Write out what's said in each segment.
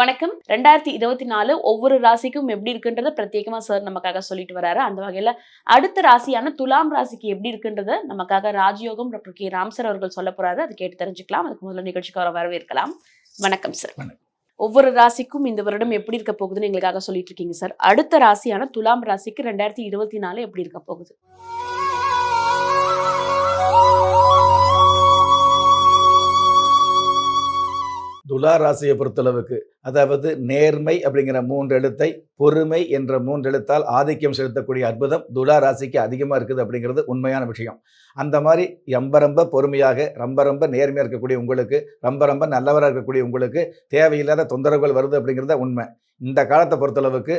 வணக்கம். ரெண்டாயிரத்தி இருபத்தி நாலு ஒவ்வொரு ராசிக்கும் எப்படி இருக்குன்றத பிரத்யேகமா சார் நமக்காக சொல்லிட்டு வராரு. அந்த வகையில அடுத்த ராசியான துலாம் ராசிக்கு எப்படி இருக்குன்றத நமக்காக ராஜயோகம் டாக்டர் கே. ராம் சார் அவர்கள் சொல்ல போறாரு. அதை கேட்டு தெரிஞ்சுக்கலாம். அதுக்கு முதல்ல நிகழ்ச்சிக்கு அவரை வரவேற்கலாம். வணக்கம் சார். ஒவ்வொரு ராசிக்கும் இந்த வருடம் எப்படி இருக்க போகுதுன்னு எங்களுக்காக சொல்லிட்டு இருக்கீங்க சார் அடுத்த ராசியான துலாம் ராசிக்கு ரெண்டாயிரத்தி இருபத்தி நாலு எப்படி இருக்க போகுது? துலா ராசியை பொறுத்தளவுக்கு அதாவது நேர்மை அப்படிங்கிற மூன்று எழுத்தை பொறுமை என்ற மூன்று எழுத்தால் ஆதிக்கம் செலுத்தக்கூடிய அற்புதம் துலா ராசிக்கு அதிகமாக இருக்குது அப்படிங்கிறது உண்மையான விஷயம். அந்த மாதிரி ரொம்ப ரொம்ப பொறுமையாக ரொம்ப ரொம்ப நேர்மையாக இருக்கக்கூடிய உங்களுக்கு ரொம்ப ரொம்ப நல்லவராக இருக்கக்கூடிய உங்களுக்கு தேவையில்லாத தொந்தரவுகள் வருது அப்படிங்கிறத உண்மை. இந்த காலத்தை பொறுத்தளவுக்கு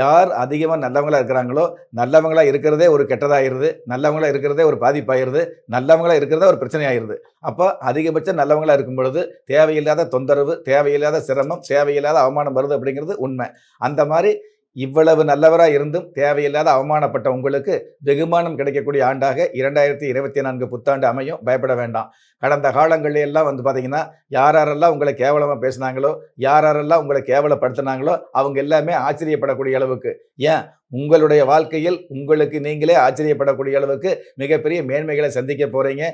யார் அதிகமாக நல்லவங்களாக இருக்கிறாங்களோ நல்லவங்களாக இருக்கிறதே ஒரு கெட்டதாயிருது நல்லவங்களாக இருக்கிறதே ஒரு பாதிப்பாயிருது நல்லவங்களாக இருக்கிறதே ஒரு பிரச்சனையாயிருது. அப்போ அதிகபட்சம் நல்லவங்களாக இருக்கும் பொழுது தேவையில்லாத தொந்தரவு தேவையில்லாத சிரமம் தேவையில்லாத அவமானம் வருது அப்படிங்கிறது உண்மை. அந்த மாதிரி இவ்வளவு நல்லவராக இருந்தும் தேவையில்லாத அவமானப்பட்ட உங்களுக்கு வெகுமானம் கிடைக்கக்கூடிய ஆண்டாக இரண்டாயிரத்தி இருபத்தி நான்கு புத்தாண்டு அமையும். பயப்பட வேண்டாம். கடந்த காலங்களிலெல்லாம் வந்து பார்த்தீங்கன்னா யார் யாரெல்லாம் உங்களை கேவலமாக பேசுனாங்களோ யார் யாரெல்லாம் உங்களை கேவலப்படுத்தினாங்களோ அவங்க எல்லாமே ஆச்சரியப்படக்கூடிய அளவுக்கு. ஏன்? உங்களுடைய வாழ்க்கையில் உங்களுக்கு நீங்களே ஆச்சரியப்படக்கூடிய அளவுக்கு மிகப்பெரிய மேன்மைகளை சந்திக்க போகிறீங்க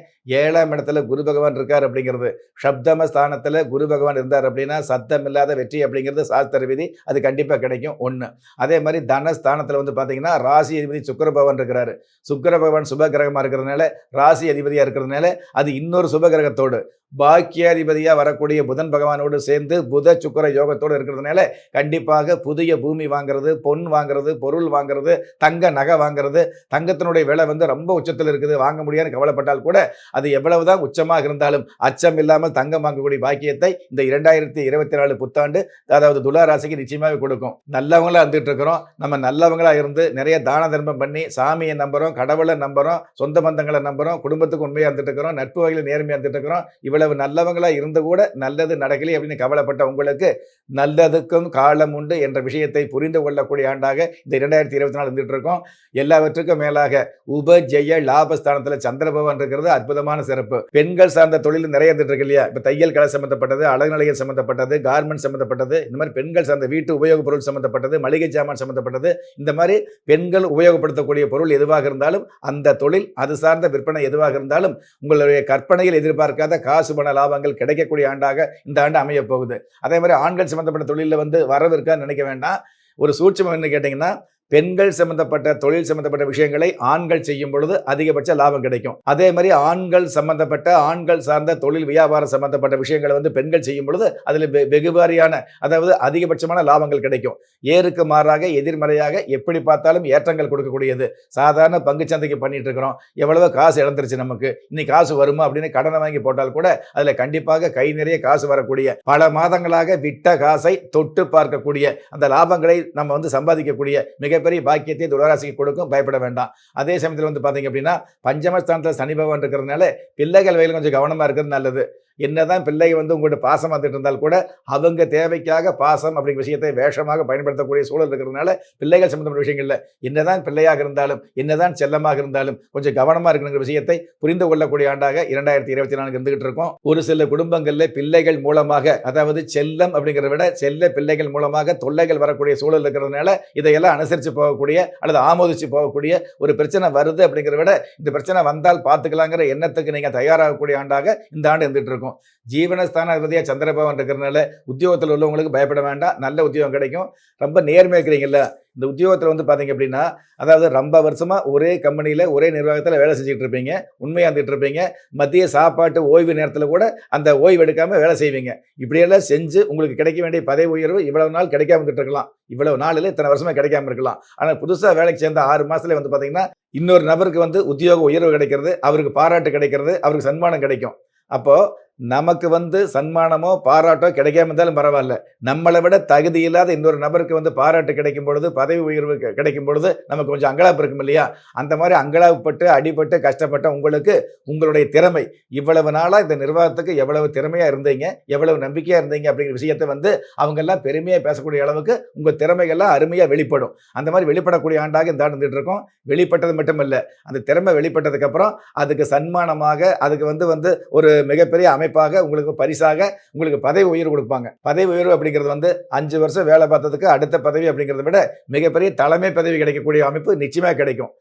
ஏழாம் இடத்துல குரு பகவான் இருக்கார் அப்படிங்கிறது. சப்தம ஸ்தானத்தில் குரு பகவான் இருந்தார் அப்படின்னா சத்தம் இல்லாத வெற்றி அப்படிங்கிறது சாஸ்திர விதி. அது கண்டிப்பாக கிடைக்கும். ஒன்று அதே மாதிரி தனஸ்தானத்தில் வந்து பார்த்தீங்கன்னா ராசி அதிபதி சுக்கர பகவான் இருக்கிறாரு. சுக்கர பகவான் சுப கிரகமாக இருக்கிறதுனால ராசி அதிபதியாக இருக்கிறதுனால அது இன்னொரு சுப கிரகத்தோடு. பாக்கியாதிபதியாக வரக்கூடிய புதன் பகவானோடு சேர்ந்து புத சுக்கிர யோகத்தோடு இருக்கிறதுனால கண்டிப்பாக புதிய பூமி வாங்குறது பொன் வாங்குறது பொருள் வாங்குறது தங்க நகை வாங்குறது தங்கத்தினுடைய விலை வந்து ரொம்ப உச்சத்தில் இருக்குது. வாங்க முடியாதுன்னு கவலைப்பட்டால் கூட அது எவ்வளவுதான் உச்சமாக இருந்தாலும் அச்சம் இல்லாமல் தங்கம் வாங்கக்கூடிய பாக்கியத்தை இந்த இரண்டாயிரத்தி இருபத்தி நாலு புத்தாண்டு அதாவது துலா ராசிக்கு நிச்சயமாகவே கொடுக்கும். நல்லவங்களாக இருந்துகிட்டு இருக்கிறோம் நம்ம நல்லவங்களாக இருந்து நிறைய தான தர்மம் பண்ணி சாமியை நம்புறோம் கடவுளை நம்புகிறோம் சொந்த பந்தங்களை நம்புறோம் குடும்பத்துக்கு உண்மையாக இருந்துட்டு இருக்கிறோம் நட்பு வகையில் நேர்மையாக இருந்துட்டு இருக்கிறோம் இவ்வளவு நல்லவங்களா இருந்து கூட நல்லது நடக்கலை அப்படின்னு கவலைப்பட்ட உங்களுக்கு நல்லதுக்கும் காலம் உண்டு என்ற விஷயத்தை புரிந்து கொள்ளக்கூடிய ஆண்டாக இந்த இரண்டாயிரத்தி இருபத்தி நாலு இருந்துட்டு இருக்கோம். எல்லாவற்றுக்கும் மேலாக உபஜெய லாபஸ்தானத்துல சந்திரபவன் இருக்கிறது. அற்புதமான சிறப்பு. பெண்கள் சார்ந்த தொழில் நிறைய இருந்துட்டு இருக்கு இல்லையா? இப்ப தையல் கலை சம்பந்தப்பட்டது அழகுநிலையம் சம்பந்தப்பட்டது கார்மெண்ட் சம்பந்தப்பட்டது இந்த மாதிரி பெண்கள் சார்ந்த வீட்டு உபயோகப் பொருள் சம்பந்தப்பட்டது மளிகை சாமான் சம்பந்தப்பட்டது. இந்த மாதிரி பெண்கள் உபயோகப்படுத்தக்கூடிய பொருள் எதுவாக இருந்தாலும் அந்த தொழில் அது சார்ந்த விற்பனை எதுவாக இருந்தாலும் உங்களுடைய கற்பனையில் எதிர்பார்க்காத காசு பண லாபங்கள் கிடைக்கக்கூடிய ஆண்டாக இந்த ஆண்டு அமைய போகுது. அதே மாதிரி ஆண்கள் சம்பந்தப்பட்ட தொழிலில் வந்து வரவு இருக்கான்னு நினைக்க வேண்டாம். ஒரு சூட்சமம் என்ன கேட்டிங்கன்னா பெண்கள் சம்பந்தப்பட்ட தொழில் சம்பந்தப்பட்ட விஷயங்களை ஆண்கள் செய்யும் பொழுது அதிகபட்ச லாபம் கிடைக்கும். அதே மாதிரி ஆண்கள் சம்பந்தப்பட்ட ஆண்கள் சார்ந்த தொழில் வியாபாரம் சம்பந்தப்பட்ட விஷயங்களை வந்து பெண்கள் செய்யும் பொழுது அதில் வெகுவாரியான அதாவது அதிகபட்சமான லாபங்கள் கிடைக்கும். ஏருக்கு மாறாக எதிர்மறையாக எப்படி பார்த்தாலும் ஏற்றங்கள் கொடுக்கக்கூடியது. சாதாரண பங்குச்சந்தைக்கு பண்ணிட்டு இருக்கிறோம். எவ்வளவோ காசு இழந்துருச்சு நமக்கு. இன்னைக்கு காசு வருமா அப்படின்னு கடனை வாங்கி போட்டால் கூட அதில் கண்டிப்பாக கை நிறைய காசு வரக்கூடிய பல மாதங்களாக விட்ட காசை தொட்டு பார்க்கக்கூடிய அந்த லாபங்களை நம்ம வந்து சம்பாதிக்கக்கூடிய மிக மிகப்பெரிய பாக்கியத்தை துளராசிக்கு கொடுக்கும் பயப்பட வேண்டாம். அதே சமயத்தில் வந்து பார்த்தீங்க அப்படின்னா பஞ்சமஸ்தானத்தில் சனி பகவான் இருக்கிறதுனால பிள்ளைகள் வகையில் கொஞ்சம் கவனமாக இருக்கிறது நல்லது. என்னதான் பிள்ளைங்க வந்து உங்கள்கிட்ட பாசம் வந்துட்டு இருந்தால் கூட அவங்க தேவைக்காக பாசம் அப்படிங்கிற விஷயத்தை வேஷமாக பயன்படுத்தக்கூடிய சூழல் இருக்கிறதுனால பிள்ளைகள் சம்பந்தப்பட்ட விஷயங்கள்ல என்னதான் பிள்ளையாக இருந்தாலும் என்னதான் செல்லமாக இருந்தாலும் கொஞ்சம் கவனமாக இருக்கணுங்கிற விஷயத்தை புரிந்து கொள்ளக்கூடிய ஆண்டாக இரண்டாயிரத்தி இருபத்தி நான்கு இருந்துகிட்டு இருக்கோம். ஒரு சில குடும்பங்களில் பிள்ளைகள் மூலமாக அதாவது செல்லம் அப்படிங்கிறத விட செல்ல பிள்ளைகள் மூலமாக தொல்லைகள் வரக்கூடிய சூழல் இருக்கிறதுனால இதையெல்லாம் அனுசரித்து போகக்கூடிய அல்லது ஆமோதிச்சு போகக்கூடிய ஒரு பிரச்சனை வருது அப்படிங்கிறத விட இந்த பிரச்சனை வந்தால் பார்த்துக்கலாங்கிற எண்ணத்துக்கு நீங்கள் தயாராகக்கூடிய ஆண்டாக இந்த ஆண்டு இருந்துகிட்டு இருக்கும். ஜீவனஸ்தான அதிபதியாக சந்திரபவன் இருக்கிறனால உத்தியோகத்தில் உள்ளவங்களுக்கு பயப்பட வேண்டாம். நல்ல உத்தியோகம் கிடைக்கும். ரொம்ப நேர்மையாக இருக்கிறீங்கல்ல இந்த உத்தியோகத்தில் வந்து பார்த்தீங்க அப்படின்னா அதாவது ரொம்ப வருஷமாக ஒரே கம்பெனியில் ஒரே நிர்வாகத்தில் வேலை செஞ்சுட்டு இருப்பீங்க. உண்மையாக இருந்துகிட்டு இருப்பீங்க. மதிய சாப்பாட்டு ஓய்வு நேரத்தில் கூட அந்த ஓய்வு எடுக்காமல் வேலை செய்வீங்க. இப்படியெல்லாம் செஞ்சு உங்களுக்கு கிடைக்க வேண்டிய பதவி உயர்வு இவ்வளவு நாள் கிடைக்காம இருந்துட்டு இருக்கலாம். இவ்வளவு நாளில் இத்தனை வருஷமாக கிடைக்காம இருக்கலாம். ஆனால் புதுசாக வேலைக்கு சேர்ந்த ஆறு மாதத்துல வந்து பார்த்தீங்கன்னா இன்னொரு நபருக்கு வந்து உத்தியோக உயர்வு கிடைக்கிறது அவருக்கு பாராட்டு கிடைக்கிறது அவருக்கு சன்மானம் கிடைக்கும். அப்போது நமக்கு வந்து சன்மானமோ பாராட்டோ கிடைக்காம இருந்தாலும் பரவாயில்ல. நம்மளை விட தகுதி இல்லாத இன்னொரு நபருக்கு வந்து பாராட்டு கிடைக்கும் பொழுது பதவி உயர்வு கிடைக்கும் பொழுது நமக்கு கொஞ்சம் அங்கலாப்பு இருக்கும் இல்லையா? அந்த மாதிரி அங்கலாப்பட்டு அடிபட்டு கஷ்டப்பட்ட உங்களுக்கு உங்களுடைய திறமை. இவ்வளவு நாளாக இந்த நிர்வாகத்துக்கு எவ்வளவு திறமையாக இருந்தீங்க எவ்வளவு நம்பிக்கையாக இருந்தீங்க அப்படிங்கிற விஷயத்தை வந்து அவங்கெல்லாம் பெருமையாக பேசக்கூடிய அளவுக்கு உங்கள் திறமைகள்லாம் அருமையாக வெளிப்படும். அந்த மாதிரி வெளிப்படக்கூடிய ஆண்டாக இந்த ஆண்டு இருக்கோம். வெளிப்பட்டது மட்டும் இல்லை அந்த திறமை வெளிப்பட்டதுக்கப்புறம் அதுக்கு சன்மானமாக அதுக்கு வந்து வந்து ஒரு மிகப்பெரிய அமைப்பாக உங்களுக்கு பரிசாக உங்களுக்கு பதவி உயர்வு கொடுப்பாங்க. பதவி உயர்வு அப்படிங்கிறது வந்து அஞ்சு வருஷம் வேலை பார்த்ததுக்கு அடுத்த பதவி அப்படிங்கிறத விட மிகப்பெரிய தலைமை பதவி கிடைக்கக்கூடிய அமைப்பு நிச்சயமாக கிடைக்கும்.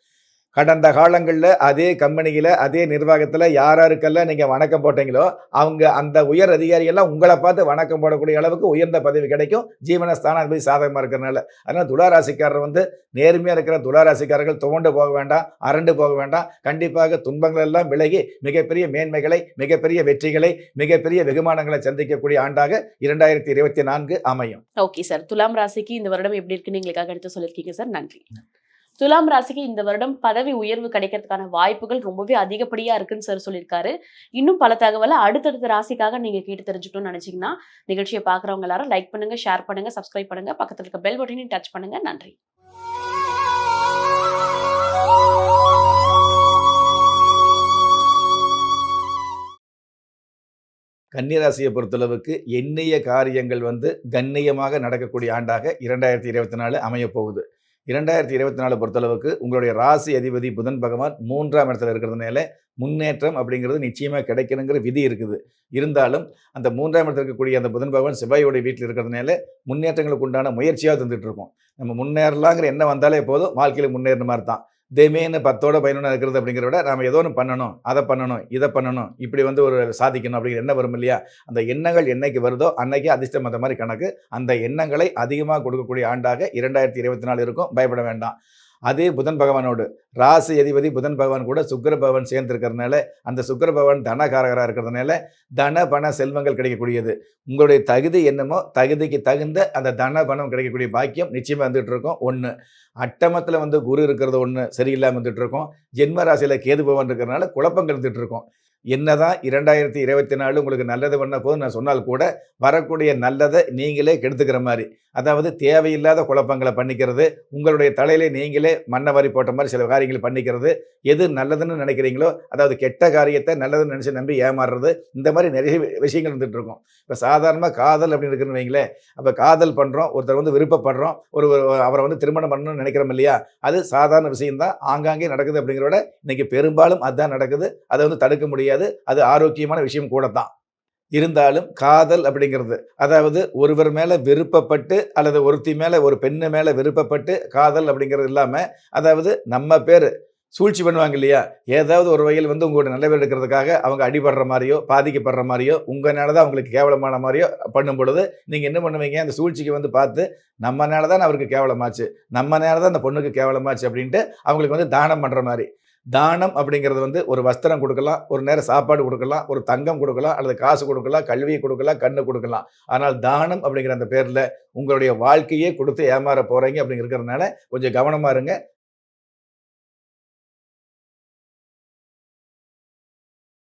கடந்த காலங்களில் அதே கம்பெனியில் அதே நிர்வாகத்தில் யார் யாருக்கெல்லாம் நீங்கள் வணக்கம் போட்டீங்களோ அவங்க அந்த உயர் அதிகாரிகள்லாம் உங்களை பார்த்து வணக்கம் போடக்கூடிய அளவுக்கு உயர்ந்த பதவி கிடைக்கும். ஜீவன ஸ்தானாதிபதி சாதகமாக இருக்கிறனால அதனால் துளாராசிக்காரர் வந்து நேர்மையாக இருக்கிற துளாராசிக்காரர்கள் துவண்டு போக வேண்டாம் அரண்டு போக வேண்டாம். கண்டிப்பாக துன்பங்கள் எல்லாம் விலகி மிகப்பெரிய மேன்மைகளை மிகப்பெரிய வெற்றிகளை மிகப்பெரிய வெகுமானங்களை சந்திக்கக்கூடிய ஆண்டாக இரண்டாயிரத்தி இருபத்தி நான்கு அமையும். Okay sir. துலாம் ராசிக்கு இந்த வருடம் எப்படி இருக்குன்னு எங்களுக்காக எடுத்து சொல்லியிருக்கீங்க சார். நன்றி. துலாம் ராசிக்கு இந்த வருடம் பதவி உயர்வு கிடைக்கிறதுக்கான வாய்ப்புகள் ரொம்பவே அதிகப்படியா இருக்குன்னு சார் சொல்லியிருக்காரு. இன்னும் பல தகவலை அடுத்தடுத்த ராசிக்காக நீங்க கேட்டு தெரிஞ்சுக்கணும்னு நினைச்சீங்கன்னா நிகழ்ச்சியை பார்க்குறவங்க எல்லாரும் லைக் பண்ணுங்க ஷேர் பண்ணுங்க சப்ஸ்கிரைப் பண்ணுங்க பக்கத்தில் இருக்க பெல் பட்டனையும் டச் பண்ணுங்க. நன்றி. கன்னிராசியை பொறுத்தளவுக்கு எண்ணிய காரியங்கள் வந்து கண்ணியமாக நடக்கக்கூடிய ஆண்டாக இரண்டாயிரத்தி இருபத்தி நாலு அமையப் போகுது இரண்டாயிரத்தி இருபத்தி நாலு பொறுத்தளவுக்கு உங்களுடைய ராசி அதிபதி புதன் பகவான் மூன்றாம் இடத்துல இருக்கிறதுனால முன்னேற்றம் அப்படிங்கிறது நிச்சயமாக கிடைக்கணுங்கிற விதி இருக்குது. இருந்தாலும் அந்த மூன்றாம் இடத்துல இருக்கக்கூடிய அந்த புதன் பகவான் செவ்வாயோடைய வீட்டில் இருக்கிறதுனால முன்னேற்றங்களுக்கு உண்டான முயற்சியாக தந்துட்டு இருக்கோம். நம்ம முன்னேறலாங்கிற என்ன வந்தாலே போதும் வாழ்க்கையில் முன்னேறின மாதிரி தான். தெமேன்னு பத்தோட பதினொன்று இருக்கிறது அப்படிங்கிறத விட நாம் ஏதோ ஒன்று பண்ணணும் அதை பண்ணணும் இதை பண்ணணும் இப்படி வந்து ஒரு சாதிக்கணும் அப்படிங்கிற எண்ணம் வரும் இல்லையா? அந்த எண்ணங்கள் என்னைக்கு வருதோ அன்னைக்கு அதிர்ஷ்டம் அந்த மாதிரி கணக்கு அந்த எண்ணங்களை அதிகமாக கொடுக்கக்கூடிய ஆண்டாக இரண்டாயிரத்தி இருபத்தி நாலு இருக்கும். பயப்பட வேண்டாம். அதே புதன் பகவானோடு. ராசி அதிபதி புதன் பகவான் கூட சுக்கர பகவான் சேர்ந்திருக்கிறதுனால அந்த சுக்கர பகவான் தனகாரகராக இருக்கிறதுனால தன பண செல்வங்கள் கிடைக்கக்கூடியது. உங்களுடைய தகுதி என்னமோ தகுதிக்கு தகுந்த அந்த தன பணம் கிடைக்கக்கூடிய பாக்கியம் நிச்சயமாக வந்துட்டு இருக்கோம். ஒன்று அட்டமத்தில் வந்து குரு இருக்கிறது ஒன்று சரியில்லாமல் வந்துட்டு இருக்கோம். ஜென்ம ராசியில் கேது பகவான் இருக்கிறதுனால குழப்பங்கள் இருந்துட்டு இருக்கோம். என்னதான் இரண்டாயிரத்தி இருபத்தி நாலு உங்களுக்கு நல்லது பண்ண போது நான் சொன்னால் கூட வரக்கூடிய நல்லதை நீங்களே கெடுத்துக்கிற மாதிரி. அதாவது தேவையில்லாத குழப்பங்களை பண்ணிக்கிறது உங்களுடைய தலையில நீங்களே மண்ணை வாரி போட்ட மாதிரி சில காரியங்களை பண்ணிக்கிறது எது நல்லதுன்னு நினைக்கிறீங்களோ அதாவது கெட்ட காரியத்தை நல்லதுன்னு நினச்சி நம்பி ஏமாறுறது இந்த மாதிரி நிறைய விஷயங்கள் வந்துட்டு இருக்கும். இப்போ சாதாரணமாக காதல் அப்படின்னு இருக்குன்னு வைங்களேன் அப்போ காதல் பண்ணுறோம் ஒருத்தர் வந்து விருப்பப்படுறோம் ஒரு ஒரு- அவரை வந்து திருமணம் பண்ணணும்னு நினைக்கிறோம் இல்லையா? அது சாதாரண விஷயம்தான் ஆங்காங்கே நடக்குது அப்படிங்கிறத விட இன்னைக்கு பெரும்பாலும் அதுதான் நடக்குது அதை வந்து தடுக்க முடியாது. அது ஆரோக்கியமான விஷயம் கூட தான் இருந்தாலும் காதல் அப்படிங்கிறது அதாவது ஒருவர் மேலே விருப்பப்பட்டு அல்லது ஒருத்தி மேலே ஒரு பெண்ணு மேலே விருப்பப்பட்டு காதல் அப்படிங்கிறது இல்லாமல் அதாவது நம்ம பேர் சூழ்ச்சி பண்ணுவாங்க இல்லையா? ஏதாவது ஒரு வகையில் வந்து உங்களோட நல்ல பேர் எடுக்கிறதுக்காக அவங்க அடிபடுற மாதிரியோ பாதிக்கப்படுற மாதிரியோ உங்களால தான் அவங்களுக்கு கேவலமான மாதிரியோ பண்ணும் பொழுது நீங்கள் என்ன பண்ணுவீங்க? அந்த சூழ்ச்சிக்கு வந்து பார்த்து நம்மனால தான் அவருக்கு கேவலமாச்சு. நம்மனால தான் அந்த பொண்ணுக்கு கேவலமாச்சு அப்படின்ட்டு அவங்களுக்கு வந்து தானம் பண்ணுற மாதிரி. தானம் அப்படிங்கிறது வந்து ஒரு வஸ்திரம் கொடுக்கலாம் ஒரு நேரம் சாப்பாடு கொடுக்கலாம் ஒரு தங்கம் கொடுக்கலாம் அல்லது காசு கொடுக்கலாம் கல்வியை கொடுக்கலாம் கண்ணு கொடுக்கலாம். ஆனால் தானம் அப்படிங்கிற அந்த பேரில் உங்களுடைய வாழ்க்கையே கொடுத்து ஏமாற போகிறீங்க அப்படிங்கிறதுனால கொஞ்சம் கவனமாக இருங்க.